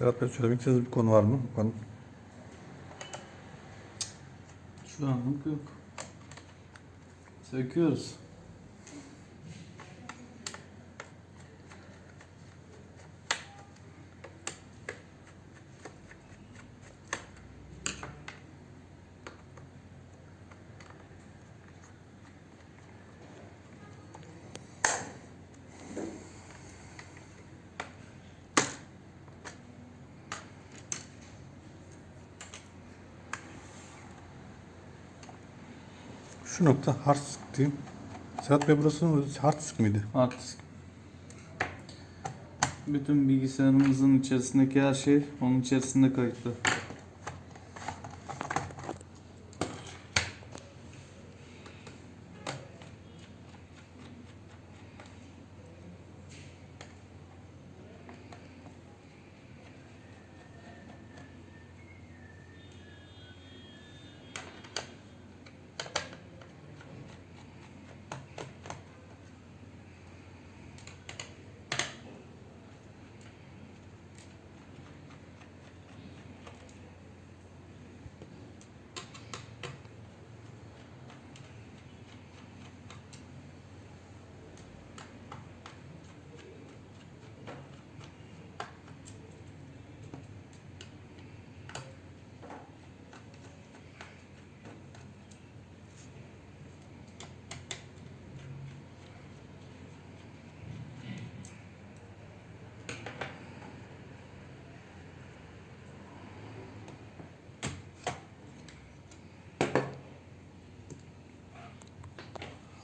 Serhat Bey söylemek istediğiniz bir konu var mı? Bu konu. Şu anlık yok. Söküyoruz. Şu nokta hard disk diyeyim. Serhat Bey burası hard disk miydi? Hard disk. Bütün bilgisayarımızın içerisindeki her şey onun içerisinde kayıtlı.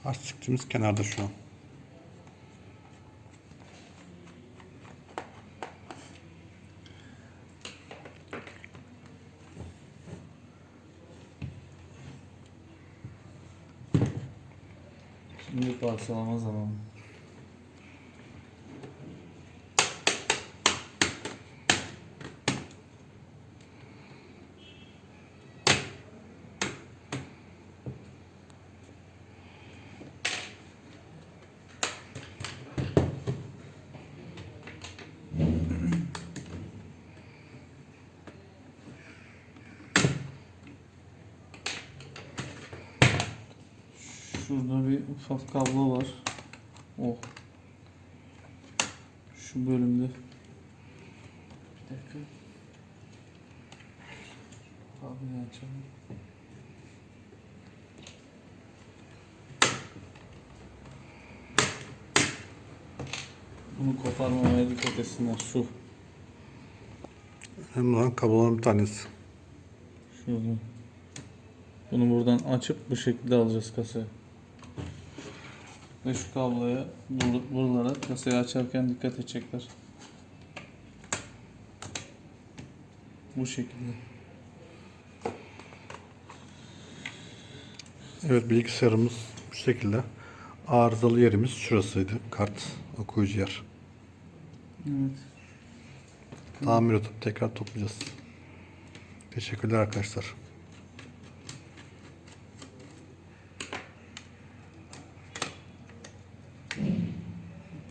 Hard diskimiz kenarda şu an. Şimdi parçalama zamanı. Şurada bir ufak kablo var. Oh. Şu bölümde. Bir dakika. Kabloyu açalım. Bunu koparmamaya dikkat etsinler. Şu. Hem olan kabloların bir tanesi. Şurada. Bunu buradan açıp bu şekilde alacağız kasaya. Ve şu kabloya, bur- buralara kasayı açarken dikkat edecekler. Bu şekilde. Evet bilgisayarımız bu şekilde. Arızalı yerimiz şurasıydı. Kart okuyucu yer. Evet. Tamir atıp tekrar toplayacağız. Teşekkürler arkadaşlar.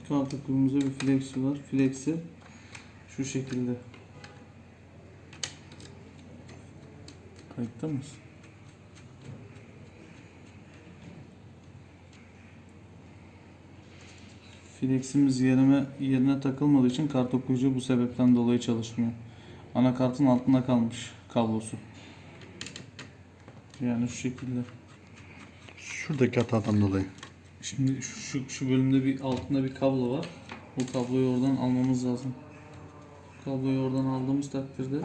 Kart okulumuzda bir flexi var. Flexi şu şekilde. Kayıtta mısın? Flex'imiz yerine, yerine takılmadığı için kart okuyucu bu sebepten dolayı çalışmıyor. Anakartın altında kalmış kablosu. Yani şu şekilde. Şuradaki hatadan dolayı. Şimdi şu, şu, bölümde bir altında bir kablo var. Bu kabloyu oradan almamız lazım. Kabloyu oradan aldığımız takdirde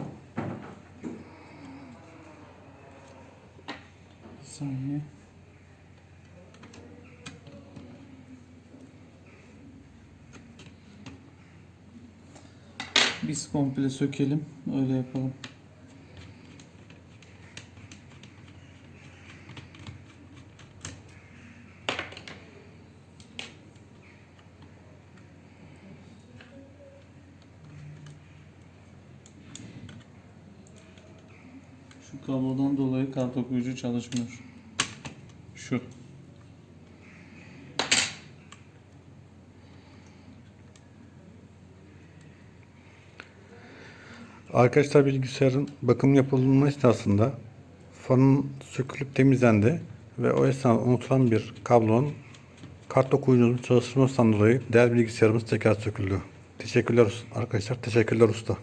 Bir saniye. Biz komple sökelim. Öyle yapalım. Şu kablodan dolayı kart okuyucu çalışmıyor. Şu. Arkadaşlar bilgisayarın bakım yapılma esnasında fanın sökülüp temizlendi ve o esnada unutulan bir kablonun kart okuyucunun çalıştırmasından dolayı değerli bilgisayarımız tekrar söküldü. Teşekkürler arkadaşlar. Teşekkürler usta.